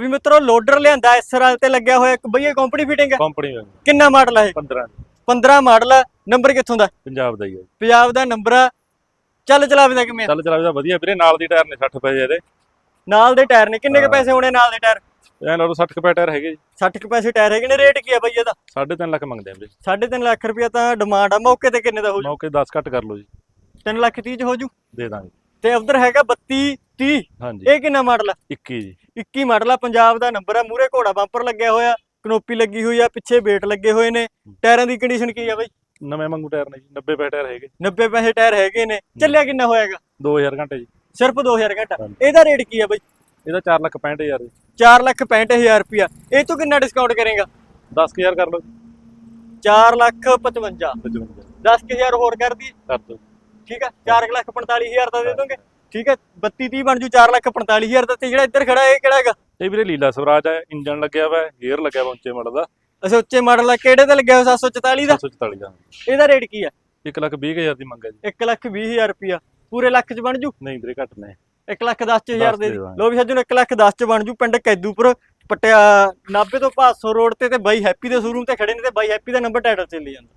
ਵੀ ਮਿੱਤਰੋ ਲੋਡਰ ਲਿਆਂਦਾ ਐਸਰਾਲ ਤੇ ਲੱਗਿਆ ਹੋਇਆ ਇੱਕ ਬਈਏ ਕੰਪਨੀ ਫਿਟਿੰਗ ਹੈ ਕੰਪਨੀ ਦਾ ਕਿੰਨਾ ਮਾਡਲ ਹੈ 15 15 ਮਾਡਲ ਹੈ ਨੰਬਰ ਕਿੱਥੋਂ ਦਾ? ਪੰਜਾਬ ਦਾ ਹੀ ਹੈ ਪੰਜਾਬ ਦਾ ਨੰਬਰ ਆ। ਚੱਲ ਚਲਾਵੇ ਦਾ ਕਿਵੇਂ ਆ? ਚੱਲ ਚਲਾ ਵਧੀਆ ਵੀਰੇ ਨਾਲ ਦੀ ਟਾਇਰ ਨੇ 60 ਪਏ ਇਹਦੇ ਨਾਲ ਦੇ ਟਾਇਰ ਨੇ। ਕਿੰਨੇ ਕ ਹਾਂ। ਪੈਸੇ ਹੋਣੇ ਨਾਲ ਦੇ ਟਾਇਰ? ਐ ਲਾ ਲਓ 60 ਕੁ ਪਏ ਟਾਇਰ ਹੈਗੇ ਜੀ। 60 ਕ ਪੈਸੇ ਟਾਇਰ ਹੈਗੇ ਨੇ। ਰੇਟ ਕੀ ਆ ਬਈ ਇਹਦਾ? 3.5 ਲੱਖ ਮੰਗਦੇ ਆ ਵੀਰੇ। 3.5 ਲੱਖ ਰੁਪਇਆ ਤਾਂ ਡਿਮਾਂਡ ਆ। ਮੌਕੇ ਤੇ ਕਿੰਨੇ ਦਾ ਹੋ ਜੂ? ਮੌਕੇ 10 ਘੱਟ ਕਰ ਲਓ ਜੀ। 3 ਲੱਖ 30 ਚ ਹੋ ਜੂ ਦੇ ਦਾਂਗੇ। ਤੇ ਉਧਰ ਹੈਗਾ 32 30 ਹਾਂਜੀ। ਇਹ ਕਿੰਨਾ ਮਾਡਲ ਆ? 21 ਜੀ। 21 ਮਾਡਲ ਆ ਪੰਜਾਬ ਦਾ ਨੰਬਰ ਆ ਮੂਰੇ ਘੋੜਾ ਬੰਪਰ ਲੱਗਿਆ ਹੋਇਆ ਕਨੋਪੀ ਲੱਗੀ ਹੋਈ ਆ ਪਿੱਛੇ ਵੇਟ ਲੱਗੇ ਹੋਏ ਨੇ। ਟਾਇਰਾਂ ਦੀ ਕੰਡੀਸ਼ਨ ਕੀ ਆ ਬਈ? ਨਵੇਂ ਮੰਗੂ ਟਾਇਰ ਨੇ ਜੀ 90 ਪਏ ਟਾਇਰ ਹੈਗੇ। 90 ਪੈਸੇ ਟਾਇਰ ਹੈਗੇ ਨੇ। ਚੱਲਿਆ ਕਿੰਨਾ ਹੋਏਗਾ 2000 ਘੰਟੇ ਜੀ। ਸਿਰਫ 2000 ਘੰਟਾ। ਇਹਦਾ ਰੇਟ ਕੀ ਆ ਬਈ? ਇਹਦਾ 4 ਲੱਖ 65000 ਜੀ। 4 ਲੱਖ 65000 ਰੁਪਇਆ। ਇਹ ਤੋਂ ਕਿੰਨਾ ਡਿਸਕਾਊਂਟ ਕਰੇਗਾ? 10000 ਕਰ ਲਓ। 4 ਲੱਖ 55 55 10000 ਹੋਰ ਕਰ ਦੀ ਕਰ ਦਿਓ। ਠੀਕ ਆ? 4 ਲੱਖ 45000 ਦਾ ਦੇ ਦੋਗੇ। ਠੀਕ ਹੈ 32 30 ਬਣ ਜੂ 4 ਲੱਖ 45000 ਦਾ। ਤੇ ਜਿਹੜਾ ਇੱਧਰ ਖੜਾ ਇਹ ਕਿਹੜਾ ਹੈਗਾ? ਇਹ ਵੀਰੇ ਲੀਲਾ ਸਵਰਾਜ ਹੈ ਇੰਜਨ ਲੱਗਿਆ ਹੈ ਗੇਅਰ ਲੱਗਿਆ ਹੋਇਆ ਉੱਚੇ ਮਾਡਲ ਦਾ। ਅੱਛਾ ਉੱਚੇ ਮਾਡਲ ਆ ਕਿਹੜੇ ਤੇ ਲੱਗਿਆ ਹੋਇਆ? 744 ਦਾ? 744 ਦਾ। ਇਹਦਾ ਰੇਟ ਕੀ ਆ? 1 ਲੱਖ 20000 ਦੀ ਮੰਗ ਹੈ ਜੀ। 1 ਲੱਖ 20000 ਰੁਪਇਆ। ਪੂਰੇ ਲੱਖ ਚ ਬਣ ਜੂ? ਨਹੀਂ ਵੀਰੇ ਘੱਟ ਨੇ। 1 ਲੱਖ 10 ਹਜ਼ਾਰ ਦੇ। ਲੋ ਵੀ ਸੱਜਣ 1 ਲੱਖ 10 ਚ ਬਣ ਜੂ ਪਿੰਡ ਕੈਦੂਪੁਰ। ਪਟਿਆ ਨਾਭੇ ਤੋਂ ਭਾਸੋ ਰੋਡ ਤੇ ਤੇ ਬਾਈ ਹੈਪੀ ਦੇ ਸ਼ੋਰੂਮ ਤੇ ਖੜੇ ਨੇ ਤੇ ਬਾਈ ਹੈਪੀ ਦਾ ਨੰਬਰ ਟਾਈਟਲ ਚੱਲੀ ਜਾਂਦਾ।